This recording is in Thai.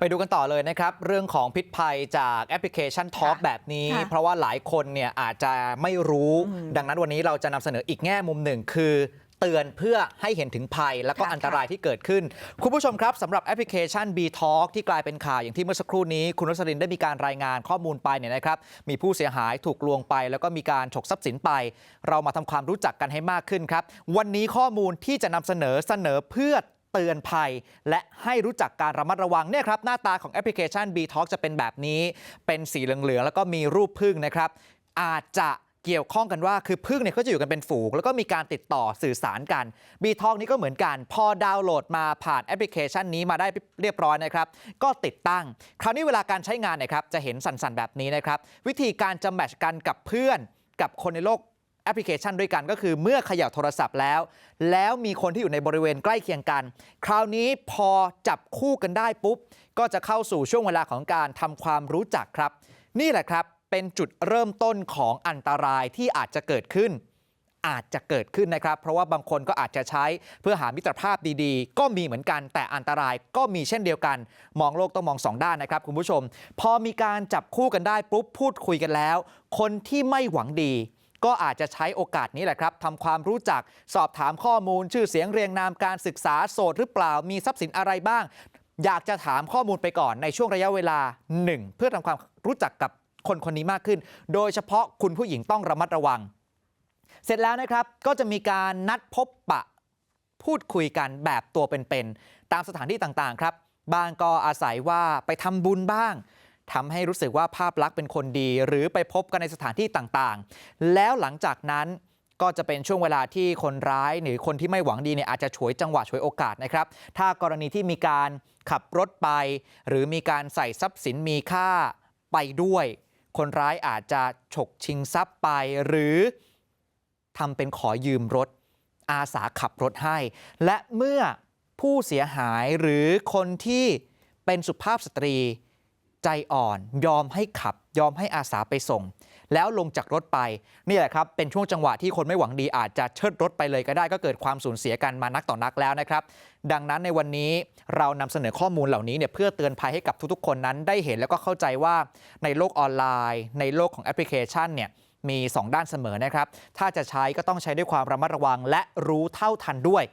ไปดูกันต่อเลยนะครับเรื่องของพิษภัยจากแอปพลิเคชันท็อปค่ะแบบนี้ค่ะเพราะว่าหลายคนเนี่ยอาจจะไม่รู้อืมดังนั้นวันนี้เราจะนำเสนออีกแง่มุมหนึ่งคือเตือนเพื่อให้เห็นถึงภัยและก็ค่ะอันตรายที่เกิดขึ้น คุณผู้ชมครับสำหรับแอปพลิเคชัน B Talk ที่กลายเป็นข่าวอย่างที่เมื่อสักครู่นี้ คุณรสลินได้มีการรายงานข้อมูลไปเนี่ยนะครับมีผู้เสียหายถูกลวงไป แล้วก็มีการฉกทรัพย์สินไป เรามาทำความรู้จักกันให้มากขึ้นครับ วันนี้ข้อมูลที่จะนำเสนอเสนอเพื่อ เตือนภัย และให้รู้จักการระมัดระวังเนี่ยครับหน้าตาของแอปพลิเคชัน B Talk จะเป็นแบบนี้เป็นสีเหลืองๆแล้วก็มีรูปพึ่งนะครับอาจจะเกี่ยวข้องกันว่าคือพึ่งเนี่ยเขาจะอยู่กันเป็นฝูง แล้วก็มีการติดต่อสื่อสารกัน B Talk นี้ก็เหมือนกัน พอดาวน์โหลดมาผ่านแอปพลิเคชันนี้มาได้เรียบร้อยนะครับ ก็ติดตั้ง คราวนี้เวลาการใช้งานนะครับจะเห็นสั่นๆแบบนี้นะครับ วิธีการจะแมชกันกับเพื่อนกับคนในโลก พลิเคชันด้วยกันก็คือเมื่อเขย่าโทรศัพท์แล้ว แล้วมีคนที่อยู่ในบริเวณใกล้เคียงกัน คราวนี้พอจับคู่กันได้ปุ๊บ ก็จะเข้าสู่ช่วงเวลาของการทำความรู้จักครับ นี่แหละครับเป็นจุดเริ่มต้นของอันตรายที่อาจจะเกิดขึ้น อาจจะเกิดขึ้นนะครับ เพราะว่าบางคนก็อาจจะใช้เพื่อหามิตรภาพดีๆ ก็มีเหมือนกัน แต่อันตรายก็มีเช่นเดียวกัน มองโลกต้องมองสองด้านนะครับคุณผู้ชม พอมีการจับคู่กันได้ปุ๊บพูดคุยกันแล้ว คนที่ไม่หวังดี ก็อาจจะใช้โอกาสนี้แหละครับทำความรู้จักสอบถามข้อมูล ชื่อเสียงเรียงนามการศึกษาโสดหรือเปล่ามีทรัพย์สินอะไรบ้าง อยากจะถามข้อมูลไปก่อนในช่วงระยะเวลาหนึ่งเพื่อทำความรู้จักกับคนคนนี้มากขึ้น โดยเฉพาะคุณผู้หญิงต้องระมัดระวัง เสร็จแล้วนะครับก็จะมีการนัดพบปะพูดคุยกันแบบตัวเป็นๆตามสถานที่ต่างๆครับบางก็อาศัยว่าไปทำบุญบ้าง ทำให้รู้สึกว่าภาพลักษณ์เป็นคนดี หรือไปพบกันในสถานที่ต่างๆ แล้วหลังจากนั้นก็จะเป็นช่วงเวลาที่คนร้ายหรือคนที่ไม่หวังดีเนี่ยอาจจะฉวยจังหวะฉวยโอกาสนะครับ ถ้ากรณีที่มีการขับรถไป หรือมีการใส่ทรัพย์สินมีค่าไปด้วย คนร้ายอาจจะฉกชิงทรัพย์ไป หรือทำเป็นขอยืมรถ อาสาขับรถให้ และเมื่อผู้เสียหายหรือคนที่เป็นสุภาพสตรี ใจอ่อนยอมให้ขับยอมให้อาสาไปส่ง แล้วลงจากรถไปนี่แหละครับเป็นช่วงจังหวะที่คนไม่หวังดีอาจจะเชิดรถไปเลยก็ได้ก็เกิดความสูญเสียกันมานักต่อนักแล้วนะครับดังนั้นในวันนี้เรานำเสนอข้อมูลเหล่านี้เนี่ยเพื่อเตือนภัยให้กับทุกๆ คนนั้นได้เห็นแล้วก็เข้าใจว่าในโลกออนไลน์ ในโลกของแอปพลิเคชันเนี่ยมี 2 ด้านเสมอนะครับ ถ้าจะใช้ก็ต้องใช้ด้วยความระมัดระวังและรู้เท่าทันด้วย